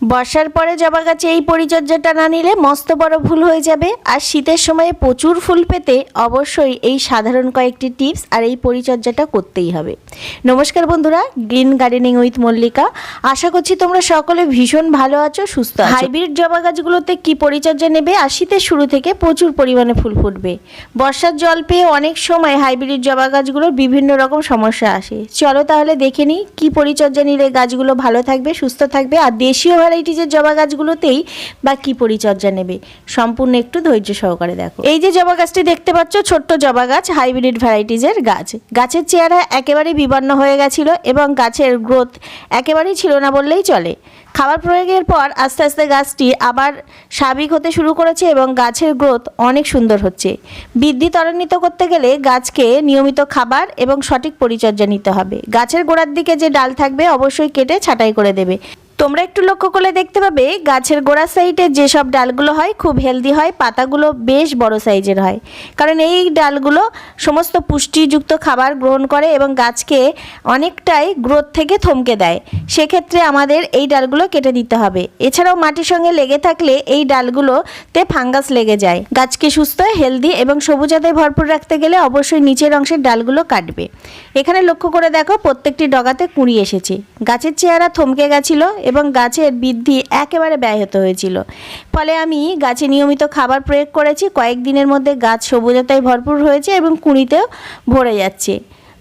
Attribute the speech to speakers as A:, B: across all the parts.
A: বর্ষার পরে জবা গাছে এই পরিচর্যাটা না নিলে মস্ত বড় ভুল হয়ে যাবে। আর শীতের সময়ে প্রচুর ফুল পেতে অবশ্যই এই সাধারণ কয়েকটি টিপস আর এই পরিচর্যাটা করতেই হবে। নমস্কার বন্ধুরা, গ্রিন গার্ডেনিং উইথ মল্লিকা। আশা করছি তোমরা সকলে ভীষণ ভালো আছো, সুস্থ হাইব্রিড জবা গাছগুলোতে কি পরিচর্যা নেবে আর শীতের শুরু থেকে প্রচুর পরিমাণে ফুল ফুটবে। বর্ষার জল পেয়ে অনেক সময় হাইব্রিড জবা গাছগুলোর বিভিন্ন রকম সমস্যা আসে। চলো তাহলে দেখে নিই, কী পরিচর্যা নিলে গাছগুলো ভালো থাকবে, সুস্থ থাকবে আর দেশীয় ভ্যারাইটিজের জবা গাছগুলোতেই বা কি পরিচর্যা নেবে? সম্পূর্ণ একটু ধৈর্য সহকারে দেখো। এই যে জবা গাছটি দেখতে পাচ্ছ, ছোট্ট জবা গাছ হাইব্রিড ভ্যারাইটিজের গাছ। গাছের চেহারা একেবারেই বিবর্ণ হয়ে গেছিল এবং গাছের গ্রোথ একেবারেই ছিল না বললেই চলে। খাবার প্রয়োগের পর আস্তে আস্তে গাছটি আবার স্বাভাবিক হতে শুরু করেছে এবং গাছের গ্রোথ অনেক সুন্দর হচ্ছে। বৃদ্ধি ত্বরান্বিত করতে গেলে গাছকে নিয়মিত খাবার এবং সঠিক পরিচর্যা নিতে হবে। গাছের গোড়ার দিকে যে ডাল থাকবে অবশ্যই কেটে ছাঁটাই করে দেবে। তোমরা একটু লক্ষ্য করলে দেখতে পাবে, গাছের গোড়া সাইডে যেসব ডালগুলো হয় খুব হেলদি হয়, পাতাগুলো বেশ বড় সাইজের হয়। কারণ এই ডালগুলো সমস্ত পুষ্টিযুক্ত খাবার গ্রহণ করে এবং গাছকে অনেকটাই গ্রোথ থেকে থমকে দেয়। সেক্ষেত্রে আমাদের এই ডালগুলো কেটে দিতে হবে। এছাড়াও মাটির সঙ্গে লেগে থাকলে এই ডালগুলোতে ফাঙ্গাস লেগে যায়। গাছকে সুস্থ, হেলদি এবং সবুজাতে ভরপুর রাখতে গেলে অবশ্যই নিচের অংশের ডালগুলো কাটবে। এখানে লক্ষ্য করে দেখো, প্রত্যেকটি ডগাতে কুঁড়ি এসেছে। গাছের চেহারা থমকে গেছিল এবং গাছের বৃদ্ধি একেবারে ব্যাহত হয়েছিল। ফলে আমি গাছে নিয়মিত খাবার প্রয়োগ করেছি, কয়েকদিনের মধ্যে গাছ সবুজতায় ভরপুর হয়েছে এবং কুঁড়িতেও ভরে যাচ্ছে।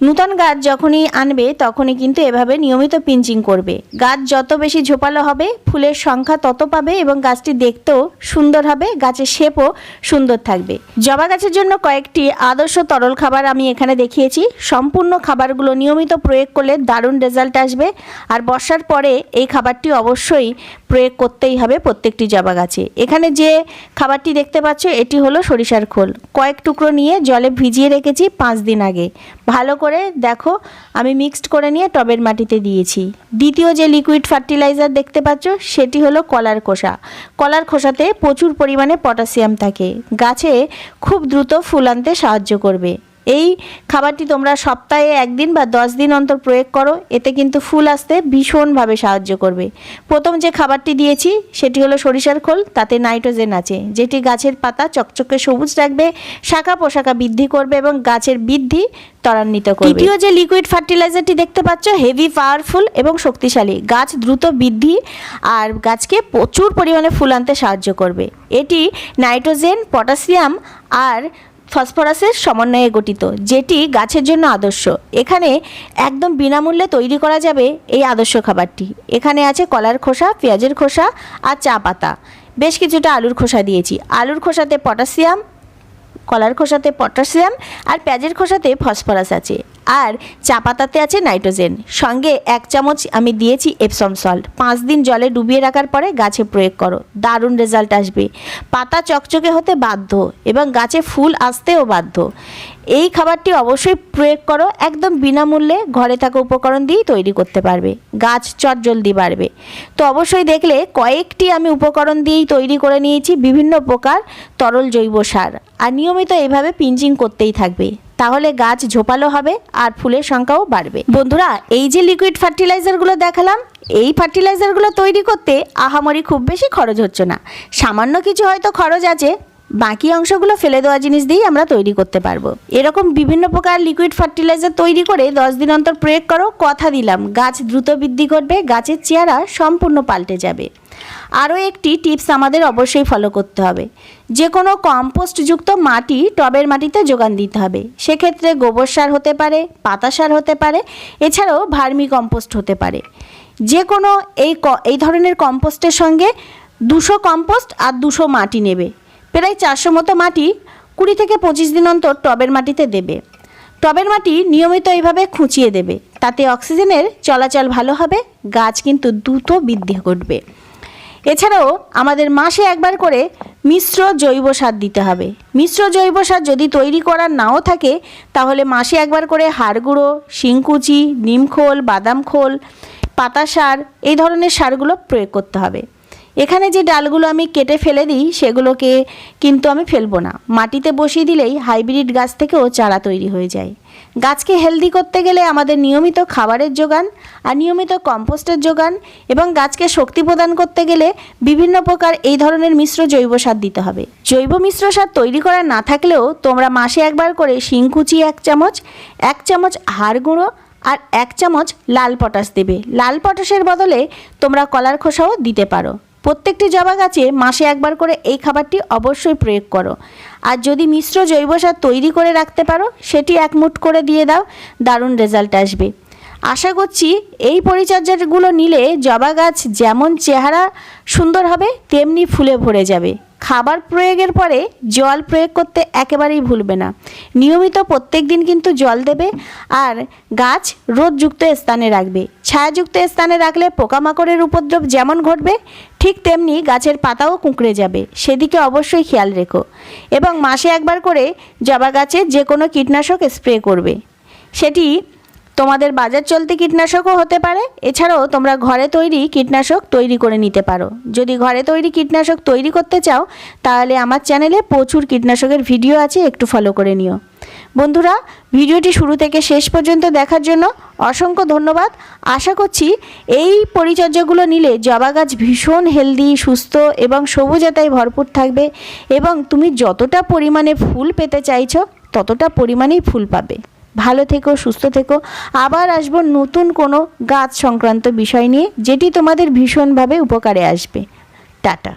A: নূতন গাছ যখনই আনবে, তখনই কিন্তু এভাবে নিয়মিত পিঞ্চিং করবে। গাছ যত বেশি ঝোপালো হবে, ফুলের সংখ্যা তত পাবে এবং গাছটি দেখতেও সুন্দর হবে, গাছের শেপও সুন্দর থাকবে। জবা গাছের জন্য কয়েকটি আদর্শ তরল খাবার আমি এখানে দেখিয়েছি। সম্পূর্ণ খাবারগুলো নিয়মিত প্রয়োগ করলে দারুণ রেজাল্ট আসবে। আর বর্ষার পরে এই খাবারটি অবশ্যই প্রয়োগ করতেই হবে প্রত্যেকটি জবা গাছে। এখানে যে খাবারটি দেখতে পাচ্ছ, এটি হলো সরিষার খোল। কয়েক টুকরো নিয়ে জলে ভিজিয়ে রেখেছি পাঁচ দিন আগে। ভালো করে দেখো, আমি মিক্সড করে নিয়ে টবের মাটিতে দিয়েছি। দ্বিতীয় যে লিকুইড ফার্টিলাইজার দেখতে পাচ্ছ, সেটি হলো কলার খোসা। কলার খোসাতে প্রচুর পরিমাণে পটাশিয়াম থাকে। গাছে খুব দ্রুত ফুল আনতে সাহায্য করবে। এই খাবারটি তোমরা সপ্তাহে একদিন বা দশ দিন অন্তর প্রয়োগ করো। এতে কিন্তু ফুল আসতে ভীষণভাবে সাহায্য করবে। প্রথম যে খাবারটি দিয়েছি, সেটি হলো সরিষার খোল, তাতে নাইট্রোজেন আছে। যেটি গাছের পাতা চকচকে সবুজ রাখবে, শাখা পোশাখা বৃদ্ধি করবে এবং গাছের বৃদ্ধি ত্বরান্বিত করবে। তৃতীয় যে লিকুইড ফার্টিলাইজারটি দেখতে পাচ্ছ হেভি পাওয়ারফুল এবং শক্তিশালী। গাছ দ্রুত বৃদ্ধি আর গাছকে প্রচুর পরিমাণে ফুল আনতে সাহায্য করবে। এটি নাইট্রোজেন, পটাশিয়াম আর ফসফরাসের সমন্বয়ে গঠিত, যেটি গাছের জন্য আদর্শ। এখানে একদম বিনামূল্যে তৈরি করা যাবে এই আদর্শ খাবারটি। এখানে আছে কলার খোসা, পেঁয়াজের খোসা আর চা পাতা। বেশ কিছুটা আলুর খোসা দিয়েছি। আলুর খোসাতে পটাশিয়াম, কলার খোসাতে পটাশিয়াম আর পেঁয়াজের খোসাতে ফসফরাস আছে। আর চা পাতাতে আছে নাইট্রোজেন। সঙ্গে এক চামচ আমি দিয়েছি এপসম সল্ট পাঁচ দিন জলে ডুবিয়ে রাখার পরে গাছে প্রয়োগ করো। দারুণ রেজাল্ট আসবে। পাতা চকচকে হতে বাধ্য এবং গাছে ফুল আসতেও বাধ্য। এই খাবারটি অবশ্যই প্রয়োগ করো, একদম বিনামূল্যে ঘরে থাকা উপকরণ দিয়েই তৈরি করতে পারবে। গাছ চট জলদি বাড়বে। তো অবশ্যই দেখলে কয়েকটি আমি উপকরণ দিয়েই তৈরি করে নিয়েছি বিভিন্ন প্রকার তরল জৈব সার। আর নিয়মিত এভাবে পিঞ্চিং করতেই থাকবে। তাহলে গাছ ঝোপালো হবে আর ফুলের সংখ্যাও বাড়বে। বন্ধুরা, এই যে লিকুইড ফার্টিলাইজারগুলো দেখালাম, এই ফার্টিলাইজারগুলো তৈরি করতে আহামরি খুব বেশি খরচ হচ্ছে না। সামান্য কিছু হয়তো খরচ আছে, বাকি অংশগুলো ফেলে দেওয়া জিনিস দিয়েই আমরা তৈরি করতে পারব। এরকম বিভিন্ন প্রকার লিকুইড ফার্টিলাইজার তৈরি করে দশ দিন অন্তর প্রয়োগ করো, কথা দিলাম, গাছ দ্রুত বৃদ্ধি করবে গাছের চেহারা সম্পূর্ণ পাল্টে যাবে। আরও একটি টিপস আমাদের অবশ্যই ফলো করতে হবে। যে কোনো কম্পোস্টযুক্ত মাটি টবের মাটিতে যোগান দিতে হবে। সেক্ষেত্রে গোবর সার হতে পারে, পাতা সার হতে পারে, এছাড়াও ভার্মি কম্পোস্ট হতে পারে। যে কোনো এই এই ধরনের কম্পোস্টের সঙ্গে দুশো কম্পোস্ট আর দুশো মাটি নেবে। প্রায় চারশো মতো মাটি কুড়ি থেকে পঁচিশ দিন অন্তর টবের মাটিতে দেবে। টবের মাটি নিয়মিত এইভাবে খুঁচিয়ে দেবে। তাতে অক্সিজেনের চলাচল ভালো হবে, গাছ কিন্তু দ্রুত বৃদ্ধি ঘটবে। এছাড়াও আমাদের মাসে একবার করে মিশ্র জৈব সার দিতে হবে। মিশ্র জৈব সার যদি তৈরি করার নাও থাকে, তাহলে মাসে একবার করে হাড় গুঁড়ো, শিংকুচি নিমখোল বাদাম খোল, পাতা সার, এই ধরনের সারগুলো প্রয়োগ করতে হবে। এখানে যে ডালগুলো আমি কেটে ফেলে দিই, সেগুলোকে কিন্তু আমি ফেলব না। মাটিতে বসিয়ে দিলেই হাইব্রিড গাছ থেকেও চারা তৈরি হয়ে যায়। গাছকে হেলদি করতে গেলে আমাদের নিয়মিত খাবারের যোগান আর নিয়মিত কম্পোস্টের যোগান এবং গাছকে শক্তি প্রদান করতে গেলে বিভিন্ন প্রকার এই ধরনের মিশ্র জৈব সার দিতে হবে। জৈব মিশ্র সার তৈরি করা না থাকলেও তোমরা মাসে একবার করে শিংকুচি এক চামচ এক চামচ হাড় গুঁড়ো আর এক চামচ লাল পটাশ দেবে। লাল পটাশের বদলে তোমরা কলার খোসাও দিতে পারো। প্রত্যেকটি জবা গাছে মাসে একবার করে এই খাবারটি অবশ্যই প্রয়োগ করো। আর যদি মিশ্র জৈব সার তৈরি করে রাখতে পারো, সেটি এক মুঠ করে দিয়ে দাও, দারুণ রেজাল্ট আসবে। আশা করছি এই পরিচর্যাগুলো নিলে জবা গাছ যেমন চেহারা সুন্দর হবে, তেমনি ফুলে ভরে যাবে। খাবার প্রয়োগের পরে জল প্রয়োগ করতে একেবারেই ভুলবে না। নিয়মিত প্রত্যেক দিন কিন্তু জল দেবে আর গাছ রোদযুক্ত স্থানে রাখবে। ছায়াযুক্ত স্থানে রাখলে পোকামাকড়ের উপদ্রব যেমন ঘটবে, ঠিক তেমনি গাছের পাতাও কুঁকড়ে যাবে। সেদিকে অবশ্যই খেয়াল রেখো এবং মাসে একবার করে জবা গাছে যে কোনো কীটনাশক স্প্রে করবে। সেটি তোমাদের বাজার চলতি কীটনাশকও হতে পারে। এছাড়াও তোমরা ঘরে তৈরি কীটনাশক তৈরি করে নিতে পারো। যদি ঘরে তৈরি কীটনাশক তৈরি করতে চাও, তাহলে আমার চ্যানেলে প্রচুর কীটনাশকের ভিডিও আছে, একটু ফলো করে নিও। বন্ধুরা, ভিডিওটি শুরু থেকে শেষ পর্যন্ত দেখার জন্য অসংখ্য ধন্যবাদ। আশা করছি এই পরিচর্যাগুলো নিলে জবা গাছ ভীষণ হেলদি, সুস্থ এবং সবুজতায় ভরপুর থাকবে এবং তুমি যতটা পরিমাণে ফুল পেতে চাইছো, ততটা পরিমাণেই ফুল পাবে। ভালো থেকো, সুস্থ থেকো। আবার আসব নতুন কোনো গাছ সংক্রান্ত বিষয় নিয়ে, যেটি তোমাদের ভীষণভাবে উপকারে আসবে। টাটা।